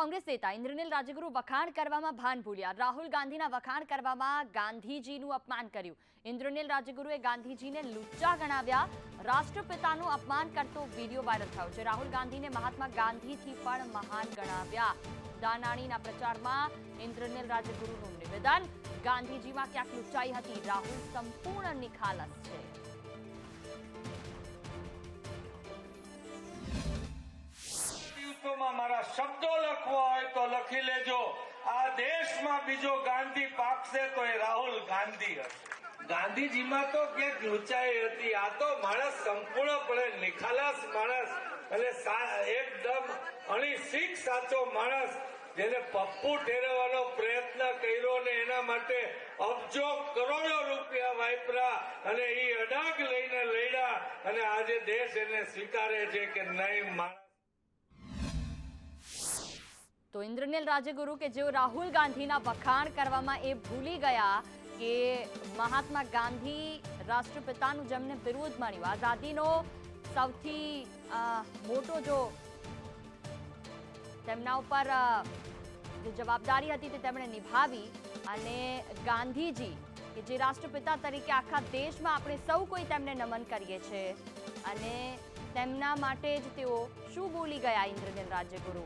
કોંગ્રેસ નેતા ઇન્દ્રનીલ રાજગુરુ વખાણ કરવામાં ભાન ભૂલ્યા. રાહુલ ગાંધીના વખાણ કરવામાં ગાંધીજીનું અપમાન કર્યું. ઇન્દ્રનીલ રાજગુરુએ ગાંધીજીને લુચ્ચા ગણાવ્યા. રાષ્ટ્રપિતાનું અપમાન કરતો વીડિયો વાયરલ થયો છે. રાહુલ ગાંધીને મહાત્મા ગાંધીથી પણ મહાન ગણાવ્યા. દાનાણીના પ્રચારમાં ઇન્દ્રનીલ રાજગુરુનું નિવેદન. ગાંધીજીમાં ક્યાંક લુચ્ચાઈ હતી. રાહુલ સંપૂર્ણ નિખાલસ છે. લખી લેજો. આ દેશમાં બીજો ગાંધી પાકશે તો એ રાહુલ ગાંધી હશે. ગાંધીજીમાં તો ક્યાંક ઊંચાઈ હતી. આ તો માણસ સંપૂર્ણપણે નિખાલસ માણસ અને એકદમ અણી શીખ સાચો માણસ જેને પપ્પુ ઠેરવવાનો પ્રયત્ન કર્યો ને એના માટે અબજો કરોડો રૂપિયા વાપરા અને એ અડાગ લઈને લડ્યા અને આજે દેશ એને સ્વીકારે છે કે નહીં, માણસ તો ઇન્દ્રનીલ રાજગુરુ કે જેઓ રાહુલ ગાંધીના વખાણ કરવામાં એ ભૂલી ગયા કે મહાત્મા ગાંધી રાષ્ટ્રપિતાનું જેમને વિરોધ માન્યું આઝાદીનો સૌથી મોટો જો તેમના ઉપર જે જવાબદારી હતી તે તેમણે નિભાવી અને ગાંધીજી કે જે રાષ્ટ્રપિતા તરીકે આખા દેશમાં આપણે સૌ કોઈ તેમને નમન કરીએ છીએ અને તેમના માટે જ તેઓ શું બોલી ગયા ઇન્દ્રનીલ રાજ્યગુરુ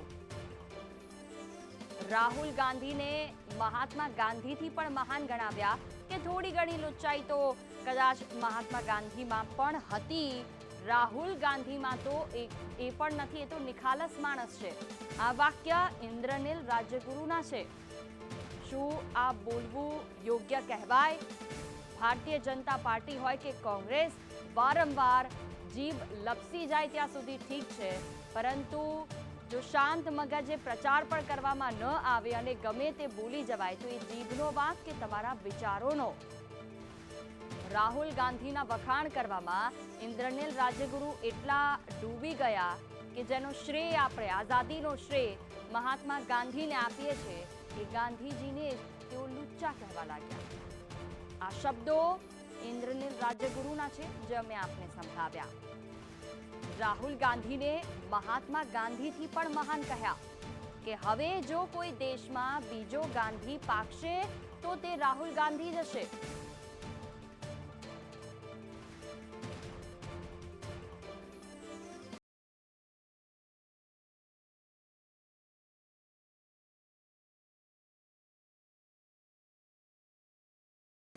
રાહુલ ગાંધીને મહાત્મા ગાંધીથી પણ મહાન ગણાવ્યા કે થોડી ઘણી લુચ્ચાઈ તો કદાચ મહાત્મા ગાંધીમાં પણ હતી. રાહુલ ગાંધીમાં તો એ પણ નથી, એ તો નિખાલસ માણસ છે. આ વાક્ય ઇન્દ્રનીલ રાજ્યગુરુના છે. શું આ બોલવું યોગ્ય કહેવાય? ભારતીય જનતા પાર્ટી હોય કે કોંગ્રેસ, વારંવાર જીભ લપસી જાય ત્યાં સુધી ઠીક છે. પરંતુ જો શાંત મગજે પ્રચાર પણ કરવામાં ન આવે અને ગમે તે બોલી જવાય, તો એ જીભનો વાંક કે તમારા વિચારોનો? રાહુલ ગાંધીના વખાણ કરવામાં ઇન્દ્રનીલ રાજ્યગુરુ એટલા ડૂબી ગયા કે જેનો શ્રેય આપણે, આઝાદીનો શ્રેય, મહાત્મા ગાંધીને આપીએ છીએ એ ગાંધીજીને તેઓ લુચ્ચા કહેવા લાગ્યા. આ શબ્દો ઇન્દ્રનીલ રાજ્યગુરુના છે, જે અમે આપને સંભળાવ્યા. રાહુલ ગાંધીને મહાત્મા ગાંધીથી પણ મહાન કહ્યા કે હવે જો કોઈ દેશમાં બીજો ગાંધી પાકશે, તો તે રાહુલ ગાંધી જ હશે.